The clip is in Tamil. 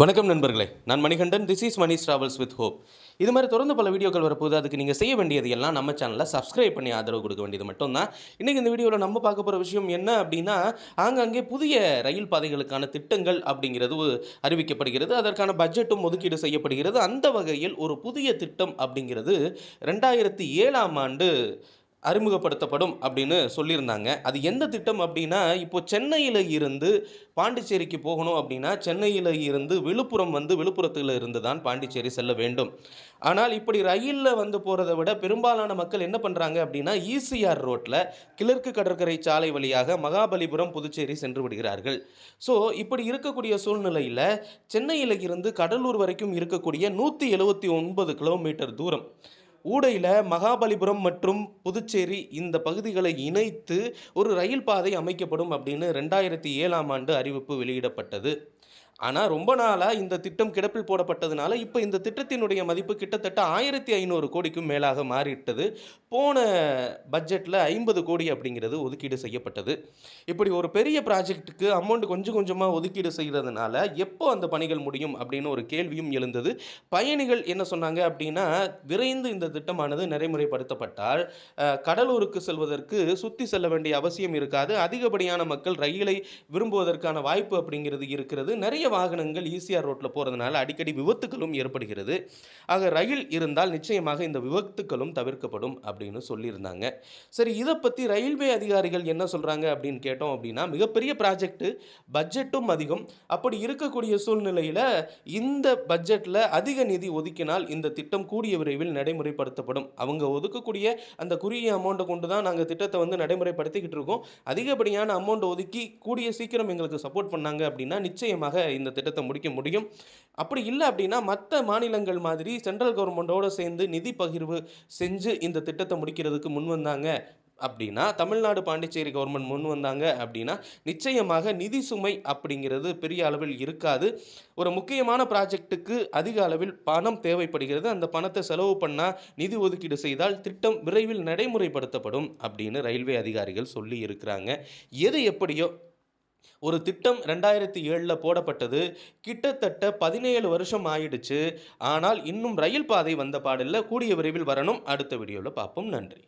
வணக்கம் நண்பர்களே. நான் Manikandan. This is Mani travels with hope இது மாதிரி தொடர்ந்து பல வீடியோக்கள் வரப்போகுது. அதுக்கு நீங்கள் செய்ய வேண்டியது எல்லாம் நம்ம சேனலில் சப்ஸ்கிரைப் பண்ணி ஆதரவு கொடுக்க வேண்டியது மட்டும்தான். இன்றைக்கி இந்த வீடியோவில் நம்ம பார்க்க போகிற விஷயம் என்ன அப்படின்னா ஆங்காங்கே புதிய ரயில் பாதைகளுக்கான திட்டங்கள் அப்படிங்கிறது அறிவிக்கப்படுகிறது. அதற்கான பட்ஜெட்டும் ஒதுக்கீடு செய்யப்படுகிறது. அந்த வகையில் ஒரு புதிய திட்டம் அப்படிங்கிறது ரெண்டாயிரத்தி ஏழாம் ஆண்டு அறிமுகப்படுத்தப்படும் அப்படின்னு சொல்லியிருந்தாங்க. அது எந்த திட்டம் அப்படின்னா இப்போ சென்னையில் இருந்து பாண்டிச்சேரிக்கு போகணும் அப்படின்னா சென்னையில் இருந்து விழுப்புரம் வந்து விழுப்புரத்தில் இருந்து தான் பாண்டிச்சேரி செல்ல வேண்டும். ஆனால் இப்படி ரயிலில் வந்து போகிறத விட பெரும்பாலான மக்கள் என்ன பண்ணுறாங்க அப்படின்னா ஈசிஆர் ரோட்டில் கிழக்கு கடற்கரை சாலை வழியாக மகாபலிபுரம் புதுச்சேரி சென்று விடுகிறார்கள். ஸோ இப்படி இருக்கக்கூடிய சூழ்நிலையில் சென்னையில் இருந்து கடலூர் வரைக்கும் இருக்கக்கூடிய நூற்றி எழுபத்தி ஒன்பது கிலோமீட்டர் தூரம் ஊடையில் மகாபலிபுரம் மற்றும் புதுச்சேரி இந்த பகுதிகளை இணைத்து ஒரு ரயில் பாதை அமைக்கப்படும் அப்படின்னு ரெண்டாயிரத்தி ஏழாம் ஆண்டு அறிவிப்பு வெளியிடப்பட்டது. ஆனால் ரொம்ப நாளாக இந்த திட்டம் கிடப்பில் போடப்பட்டதுனால இப்போ இந்த திட்டத்தினுடைய மதிப்பு கிட்டத்தட்ட ஆயிரத்தி ஐநூறு கோடிக்கும் மேலாக மாறிட்டது போன பட்ஜெட்டில் ஐம்பது கோடி அப்படிங்கிறது ஒதுக்கீடு செய்யப்பட்டது. இப்படி ஒரு பெரிய ப்ராஜெக்ட்டுக்கு அமௌண்ட் கொஞ்சம் கொஞ்சமாக ஒதுக்கீடு செய்கிறதுனால எப்போ அந்த பணிகள் முடியும் அப்படின்னு ஒரு கேள்வியும் எழுந்தது. பயணிகள் என்ன சொன்னாங்க அப்படின்னா விரைந்து இந்த திட்டமானது நடைமுறைப்படுத்தப்பட்டால் கடலூருக்கு செல்வதற்கு சுற்றி செல்ல வேண்டிய அவசியம் இருக்காது. அதிகப்படியான மக்கள் ரயிலை விரும்புவதற்கான வாய்ப்பு அப்படிங்கிறது இருக்கிறது. நிறைய வாகனங்கள் ஈசிஆர் ரோட்டில் போகிறதுனால அடிக்கடி விபத்துகளும் ஏற்படுகிறது. ஆக ரயில் இருந்தால் நிச்சயமாக இந்த விபத்துகளும் தவிர்க்கப்படும் அப்படின்னு சொல்லியிருந்தாங்க. சரி இதை பற்றி ரயில்வே அதிகாரிகள் என்ன சொல்கிறாங்க அப்படின்னு கேட்டோம் அப்படின்னா மிகப்பெரிய ப்ராஜெக்ட்டு பட்ஜெட்டும் அதிகம். அப்படி இருக்கக்கூடிய சூழ்நிலையில் இந்த பட்ஜெட்டில் அதிக நிதி ஒதுக்கினால் இந்த திட்டம் கூடிய விரைவில் நடைமுறைப்படுத்தப்படும். அவங்க ஒதுக்கக்கூடிய அந்த குறுகிய அமௌண்ட்டை கொண்டு தான் நாங்கள் திட்டத்தை வந்து நடைமுறைப்படுத்திக்கிட்டு இருக்கோம். அதிகப்படியான அமௌண்ட் ஒதுக்கி கூடிய சீக்கிரம் எங்களுக்கு சப்போர்ட் பண்ணாங்க அப்படின்னா நிச்சயமாக இந்த திட்டத்தை முடிக்க முடியும். அப்படி இல்லை அப்படின்னா மற்ற மாநிலங்கள் மாதிரி சென்ட்ரல் கவர்மெண்ட்டோடு சேர்ந்து நிதி பகிர்வு செஞ்சு இந்த திட்டத்தை முடிக்கிறதுக்கு முன் வந்தாங்க அப்படின்னா தமிழ்நாடு பாண்டிச்சேரி கவர்மெண்ட் முன் வந்தாங்க அப்படின்னா நிச்சயமாக நிதி சுமை அப்படிங்கிறது பெரிய அளவில் இருக்காது. ஒரு முக்கியமான ப்ராஜெக்ட்டுக்கு அதிக அளவில் பணம் தேவைப்படுகிறது. அந்த பணத்தை செலவு பண்ணால் நிதி ஒதுக்கீடு செய்தால் திட்டம் விரைவில் நடைமுறைப்படுத்தப்படும் அப்படின்னு ரயில்வே அதிகாரிகள் சொல்லி இருக்கிறாங்க. எது எப்படியோ ஒரு திட்டம் ரெண்டாயிரத்தி ஏழில் போடப்பட்டது. கிட்டத்தட்ட பதினேழு வருஷம் ஆயிடுச்சு. ஆனால் இன்னும் ரயில் பாதை வந்த பாடில்ல கூடிய விரைவில் வரணும். அடுத்த வீடியோவில் பார்ப்போம். நன்றி.